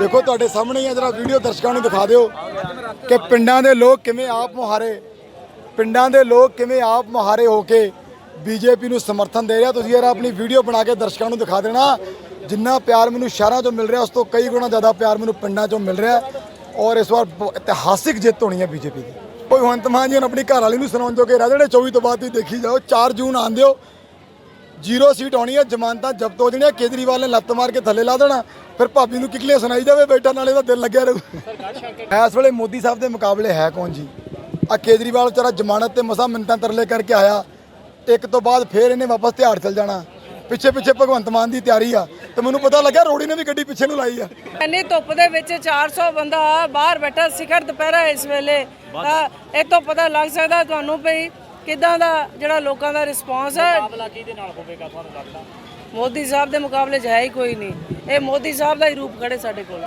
ਦੇਖੋ ਤੁਹਾਡੇ ਸਾਹਮਣੇ ਹੀ ਆ, ਜਰਾ ਵੀਡੀਓ ਦਰਸ਼ਕਾਂ ਨੂੰ ਦਿਖਾ ਦਿਓ ਕਿ ਪਿੰਡਾਂ ਦੇ ਲੋਕ ਕਿਵੇਂ ਆਪ ਮੁਹਾਰੇ, ਪਿੰਡਾਂ ਦੇ ਲੋਕ ਕਿਵੇਂ ਆਪ ਮੁਹਾਰੇ ਹੋ ਕੇ ਬੀਜੇਪੀ ਨੂੰ ਸਮਰਥਨ ਦੇ ਰਿਹਾ। ਤੁਸੀਂ ਯਾਰ ਆਪਣੀ ਵੀਡੀਓ ਬਣਾ ਕੇ ਦਰਸ਼ਕਾਂ ਨੂੰ ਦਿਖਾ ਦੇਣਾ। ਜਿੰਨਾ ਪਿਆਰ ਮੈਨੂੰ ਸ਼ਹਿਰਾਂ 'ਚੋਂ ਮਿਲ ਰਿਹਾ, ਉਸ ਤੋਂ ਕਈ ਗੁਣਾ ਜ਼ਿਆਦਾ ਪਿਆਰ ਮੈਨੂੰ ਪਿੰਡਾਂ 'ਚੋਂ ਮਿਲ ਰਿਹਾ। ਔਰ ਇਸ ਵਾਰ ਇਤਿਹਾਸਿਕ ਜਿੱਤ ਹੋਣੀ ਹੈ ਬੀਜੇਪੀ ਦੀ। ਕੋਈ ਹੰਤ ਮਾਨ ਜੀ ਹੁਣ ਆਪਣੀ ਘਰ ਵਾਲੀ ਨੂੰ ਸੁਣਾਉਣ ਜੋਗੇ ਰਹਿ ਜਿਹੜੇ 24 ਤੋਂ ਬਾਅਦ ਤੁਸੀਂ ਦੇਖੀ ਜਾਓ 4 ਜੂਨ ਆਂਦੇ ਹੋ। ਜ਼ੀਰੋ ਸੀਟ ਆਉਣੀ ਹੈ ਜ਼ਮਾਨਤਾਂ ਜ਼ਬਤ ਹੋ ਜਾਣੀਆਂ, ਕੇਜਰੀਵਾਲ ਨੇ ਲੱਤ ਮਾਰ ਕੇ ਥੱਲੇ ਲਾ ਦੇਣਾ, ਫਿਰ ਭਾਬੀ ਨੂੰ ਕਿਕਲੀਆਂ ਸੁਣਾਈ ਜਾਵੇ ਬੈਠਾ ਨਾਲੇ ਦਾ ਦਿਲ ਲੱਗਿਆ ਰਹੂ। ਇਸ ਵੇਲੇ ਮੋਦੀ ਸਾਹਿਬ ਦੇ ਮੁਕਾਬਲੇ ਹੈ ਕੌਣ ਜੀ? ਆ ਕੇਜਰੀਵਾਲ ਵਿਚਾਰਾ ਜ਼ਮਾਨਤ ਤੇ ਮਸਾ ਮਿੰਟਾਂ ਤਰਲੇ ਕਰਕੇ ਆਇਆ, ਇੱਕ ਤੋਂ ਬਾਅਦ ਫੇਰ ਇਹਨੇ ਵਾਪਸ ਤਿਹਾੜ ਚਲ ਜਾਣਾ। ਪਿੱਛੇ ਪਿੱਛੇ ਭਗਵੰਤ ਮਾਨ ਦੀ ਤਿਆਰੀ ਆ, ਤੇ ਮੈਨੂੰ ਪਤਾ ਲੱਗਾ ਰੋੜੀ ਨੇ ਵੀ ਗੱਡੀ ਪਿੱਛੇ ਨੂੰ ਲਾਈ ਆ। ਇੰਨੀ ਧੁੱਪ ਦੇ ਵਿੱਚ 400 ਬੰਦਾ ਬਾਹਰ ਬੈਠਾ, ਸਿਖਰ ਦੁਪਹਿਰਾ ਇਸ ਵੇਲੇ। ਇਹ ਤੋਂ ਪਤਾ ਲੱਗ ਸਕਦਾ ਤੁਹਾਨੂੰ ਵੀ ਕਿਦਾਂ ਦਾ ਜਿਹੜਾ ਲੋਕਾਂ ਦਾ ਰਿਸਪਾਂਸ ਹੈ? ਮੁਕਾਬਲਾ ਕਿਹਦੇ ਨਾਲ ਹੋਵੇਗਾ ਤੁਹਾਨੂੰ ਲੱਗਦਾ? ਮੋਦੀ ਸਾਹਿਬ ਦੇ ਮੁਕਾਬਲੇ 'ਚ ਹੈ ਹੀ ਕੋਈ ਨਹੀਂ। ਇਹ ਮੋਦੀ ਸਾਹਿਬ ਦਾ ਹੀ ਰੂਪ ਖੜੇ ਸਾਡੇ ਕੋਲ।